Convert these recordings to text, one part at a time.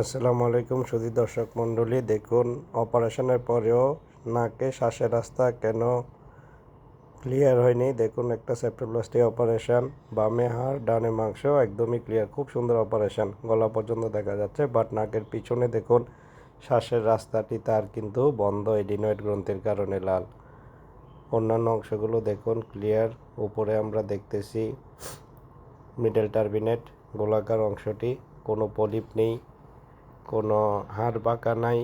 আসসালামু আলাইকুম সুধী দর্শক মণ্ডলী, দেখুন, অপারেশনের পরেও নাকে শ্বাসের রাস্তা কেন ক্লিয়ার হয়নি? দেখুন, একটা সেপ্টোপ্লাস্টি অপারেশন বামে হাড়, ডানে মাংস, একদমই ক্লিয়ার খুব সুন্দর অপারেশন গলা পর্যন্ত দেখা যাচ্ছে বাট নাকের পিছনে দেখুন, শ্বাসের রাস্তাটি তার কিন্তু বন্ধ এডিনয়েড গ্রন্থির কারণে লাল। অন্যান্য অংশগুলো দেখুন ক্লিয়ার উপরে আমরা দেখতেছি মিডল টার্বিনেট গোলাকার অংশটি, কোনো পলিপ নেই। কোনো হাড় বাঁকা নাই।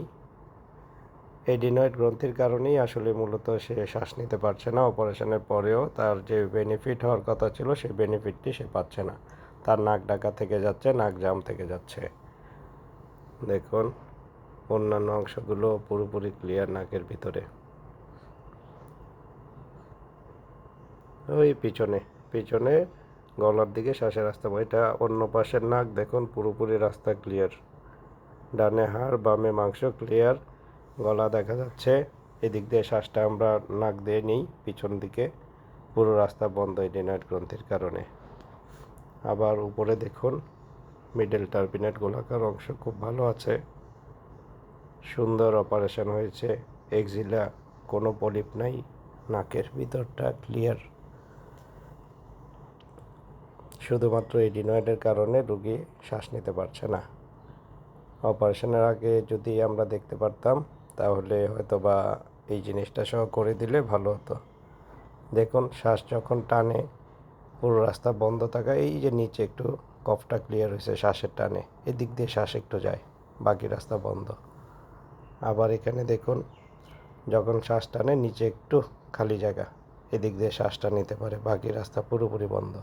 এডিনয়েড গ্রন্থির কারণেই আসলে মূলত সে শ্বাস নিতে পারছে না। অপারেশনের পরেও তার যে বেনিফিট হওয়ার কথা ছিল সেই বেনিফিটটি সে পাচ্ছে না। তার নাক ডাকা থেকে যাচ্ছে, নাক জাম থেকে যাচ্ছে। দেখুন, অন্যান্য অংশগুলো পুরোপুরি ক্লিয়ার নাকের ভিতরে। ওই পিছনে পিছনে গলার দিকে শ্বাসের রাস্তা, এটা অন্য পাশের নাক। দেখুন, পুরোপুরি রাস্তা ক্লিয়ার ডানে হাড়, বামে মাংস ক্লিয়ার গলা দেখা যাচ্ছে। এদিক দিয়ে শ্বাসটা আমরা নাক দিয়ে নিই, পিছন দিকে। পুরো রাস্তা বন্ধ এডিনয়েড গ্রন্থির কারণে। আবার উপরে দেখুন মিডল টার্বিনেট গোলাকার অংশ খুব ভালো আছে। সুন্দর অপারেশন হয়েছে। এক্সিলা কোনো পলিপ নাই, নাকের ভিতরটা ক্লিয়ার শুধুমাত্র এডিনয়েডের কারণে রুগী শ্বাস নিতে পারছে না। অপারেশনের আগে যদি আমরা দেখতে পারতাম, তাহলে হয়তো বা এই জিনিসটা সহ করে দিলে ভালো হতো। দেখুন, শ্বাস যখন টানে, পুরো রাস্তা বন্ধ থাকা, এই যে নিচে একটু কফটা ক্লিয়ার হয়েছে শ্বাসের টানে, এদিক দিয়ে শ্বাস একটু যায়, বাকি রাস্তা বন্ধ। আবার এখানে দেখুন, যখন শ্বাস টানে, নিচে একটু খালি জায়গা, এদিক দিয়ে শ্বাসটা নিতে পারে, বাকি রাস্তা পুরোপুরি বন্ধ।